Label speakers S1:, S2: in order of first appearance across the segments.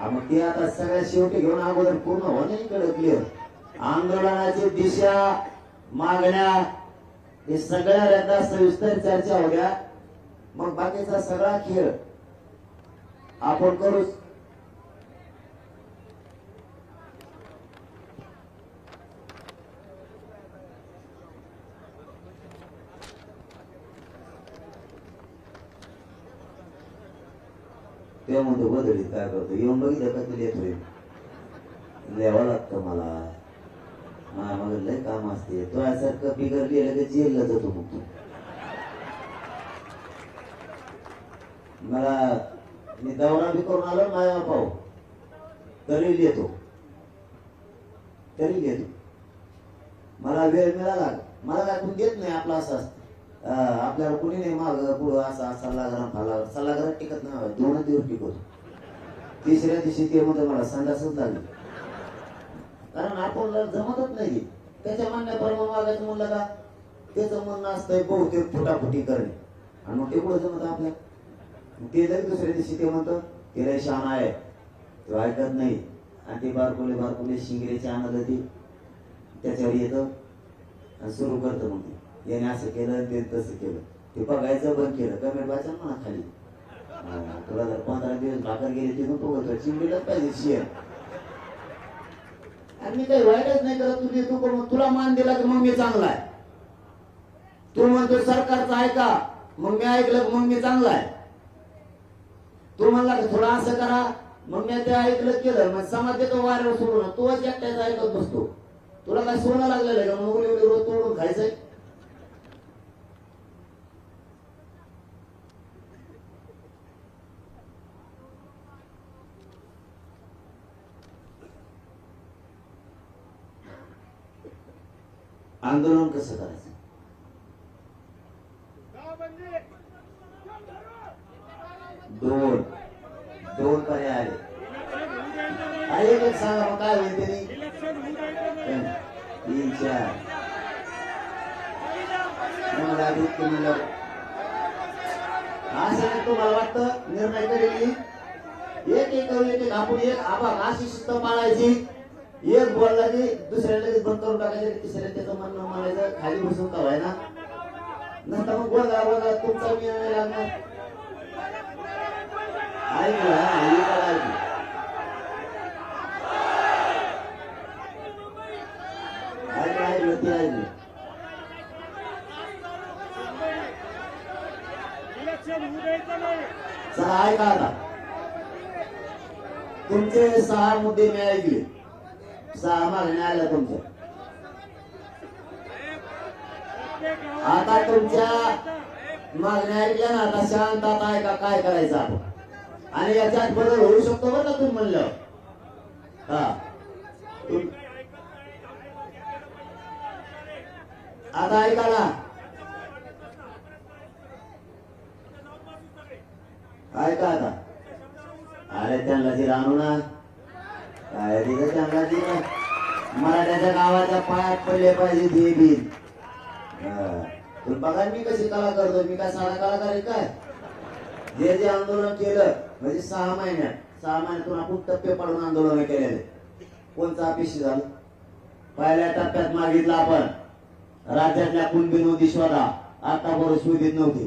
S1: मग ते आता सगळ्या शेवटी घेऊन अगोदर पूर्ण होणे इकडे क्लिअर आंदोलनाची दिशा मागण्या हे सगळ्या सविस्तर चर्चा होत्या मग बाकीचा सगळा खेळ आपण करूच. ते म्हणतो बदलीत काय करतो? येऊन बघितलं का तुला येतोय. लिहावं लागतं मला. हा मग लय काम असते. तो यासारखं बिगर लिहिलं की जेलला जातो मग तू. मला मी दौरा बी करून आलो माया पाहू तरी लिहितो तरी लिहितो मला वेळ मिळाला. मला काय कोणी देत नाही आपलं असं असतं आपल्याला कुणी नाही माग पुढं असा सल्लागार फाला सल्लागार टिकत नाही दोन दिवस टिकवतो. तिसऱ्या दिवशी ते मध्ये मला संडासच लागली. कारण आपल्याला जमतच नाही त्याच्या म्हणण्याप्रमाणे मागायचं म्हणलं का त्याचं म्हणणं असतंय बहुतेक फुटाफुटी करणे. आणि मग ते पुढे जमत आपल्या ते जरी दुसऱ्या दिवशी ते म्हणतं ते रे शहाणा आहे. तो ऐकत नाही. आणि ते बारकोले बारकोले शिंगरेचे आणत ती त्याच्यावर येतं आणि सुरू करतं मग ते. याने असं केलं ते तसं केलं. ते बघायचं बंद केलं. कमेंट व्हायचं ना खाली. तुला जर पंधरा दिवस भाकर गेली ते नको बोलतो चिंबडीलाच पाहिजे शेअर आणि मी काही वाईटच नाही करत. तुझी तू करून तुला मान दिला की मग मी चांगला आहे. तू म्हणतो सरकारचं ऐका. मग मी ऐकलं मग मी चांगला आहे. तू म्हणला की थोडं असं करा. मग मी ते ऐकलं केलं. मग समाज देतो वाऱ्यावर सोडून. तू एकट्याचा ऐकत बसतो. तुला काय सोनं लागलेलं आहे का? मग एवढी रोज तोडून खायचंय. आंदोलन कसं करायचं? दोन. दोन पर्याय आले आणि एक सांगा मग काय होईल त्यांनी तीन चार. मग अधिक तुम्ही म्हणलं? असं तुम्हाला वाटतं? निर्णय करेल एक एक करून एक आपण एक आबा अशी सुद्धा पाळायची. एक बोलला की दुसऱ्या लगेच बंद करून टाकायचं तिसऱ्या त्याचं म्हणणं म्हणायचं खाली बसून का ना नंतर मग बोला बोला तुमचा निर्णय लागणार. ऐकलं हा, ऐकलं ऐकलं ते ऐकलं चला ऐका आता. तुमचे सहा मुद्दे मी ऐकले. सहा मागण्या आल्या तुमच्या आता तुमच्या मागण्या ऐकल्या ना आता शांत आता ऐका काय करायचं आपण? आणि याच्यात बदल होऊ शकतो बरं का तुम्ही म्हणलं? हा. आता ऐका ना. ऐका आता. अरे त्यांना जे राहू ना काय दिलं गावाचा जे पायात पडले पाहिजे ते बिल बघा मी कशी कला करतो मी काय साधा कलाकार आहे काय? जे जे आंदोलन केलं म्हणजे सहा महिन्यात सहा महिन्यातून आपण टप्पे पाडून आंदोलन केलेले. कोणतं अपेक्षित झालं? पहिल्या टप्प्यात मागितलं आपण. राज्यातल्या कुणबी नोंदी शोधा. आता बरोबर शोधित नव्हती.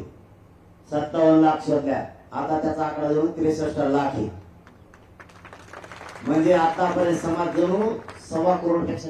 S1: सत्तावन्न लाख शोधल्या. आता त्याचा आकडा जवळ त्रेसष्ट लाख आहे. म्हणजे आतापर्यंत समाज जणू सव्वा करोडपेक्षा